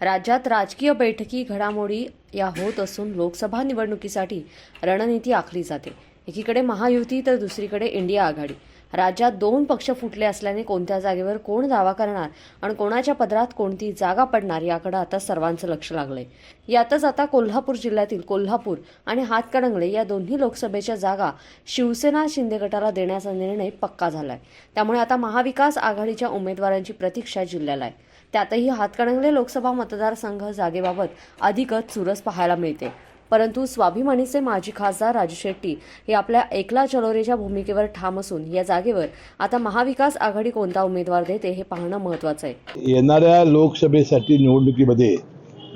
राज्यात राजकीय बैठकी घडामोडी या होत असून लोकसभा निवडणुकीसाठी रणनीती आखली जाते. एकीकडे महायुती तर दुसरीकडे इंडिया आघाडी. राज्यात दोन पक्ष फुटले असल्याने कोणत्या जागेवर कोण दावा करणार आणि कोणाच्या पदरात कोणती जागा पडणार याकडे आता सर्वांचं लक्ष लागलंय. यातच आता कोल्हापूर जिल्ह्यातील कोल्हापूर आणि हातकणंगले या दोन्ही लोकसभेच्या जागा शिवसेना शिंदे गटाला देण्याचा निर्णय पक्का झालाय. त्यामुळे आता महाविकास आघाडीच्या उमेदवारांची प्रतीक्षा जिल्ह्याला आहे. त्यातही हातकणंगले लोकसभा मतदारसंघ जागेबाबत अधिकच चुरस पाहायला मिळते. परंतु स्वाभिमानीचे माजी खासदार राजू शेट्टी हे आपल्या एकला चलोरेच्या भूमिकेवर ठाम असून या जागेवर आता महाविकास आघाडी कोणता उमेदवार देते हे पाहणं महत्वाचं आहे. येणाऱ्या लोकसभेसाठी निवडणुकीमध्ये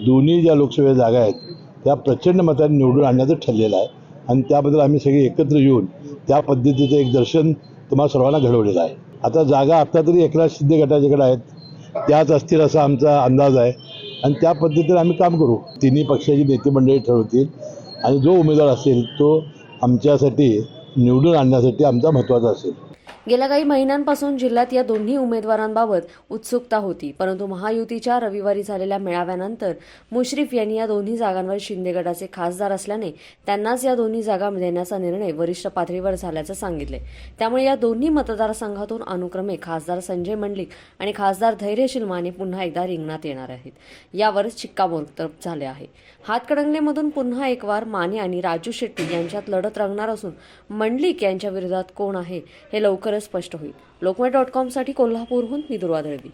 दोन्ही ज्या लोकसभा जागा आहेत त्या प्रचंड मताने निवडून आणण्याचं ठरलेलं आहे. आणि त्याबद्दल आम्ही सगळे एकत्र येऊन त्या पद्धतीचं एक दर्शन तुम्हाला सर्वांना घडवलेलं आहे. आता जागा आत्ता तरी एकनाथ शिंदे गटाच्याकडे आहेत. त्याच असतील असा आमचा अंदाज आहे. आणि त्या पद्धतीने आम्ही काम करू. तिन्ही पक्षाची नेते मंडळी ठरवतील. आणि जो उमेदवार असेल तो आमच्यासाठी निवडून आणण्यासाठी आमचा महत्त्वाचा असेल. गेल्या काही महिन्यांपासून जिल्ह्यात या दोन्ही उमेदवारांबाबत उत्सुकता होती. परंतु महायुतीच्या रविवारी झालेल्या मेळाव्यानंतर मुश्रीफ यांनी या दोन्ही जागांवर शिंदे गटाचे खासदार असल्याने त्यांनाच या दोन्ही जागा देण्याचा निर्णय वरिष्ठ पातळीवर झाल्याचं सांगितले. त्यामुळे या दोन्ही मतदारसंघातून अनुक्रमे खासदार संजय मंडलिक आणि खासदार धैर्यशील माने पुन्हा एकदा रिंगणात येणार आहेत. यावर शिक्कामोर्तब झाले आहे. हातकडंगलेमधून पुन्हा एक वार माने आणि राजू शेट्टी यांच्यात लढत रंगणार असून मंडलिक यांच्या विरोधात कोण आहे हे लवकरच स्पष्ट होईल. लोकमत डॉट कॉमसाठी कोल्हापूरहून मी दुर्वा दळवी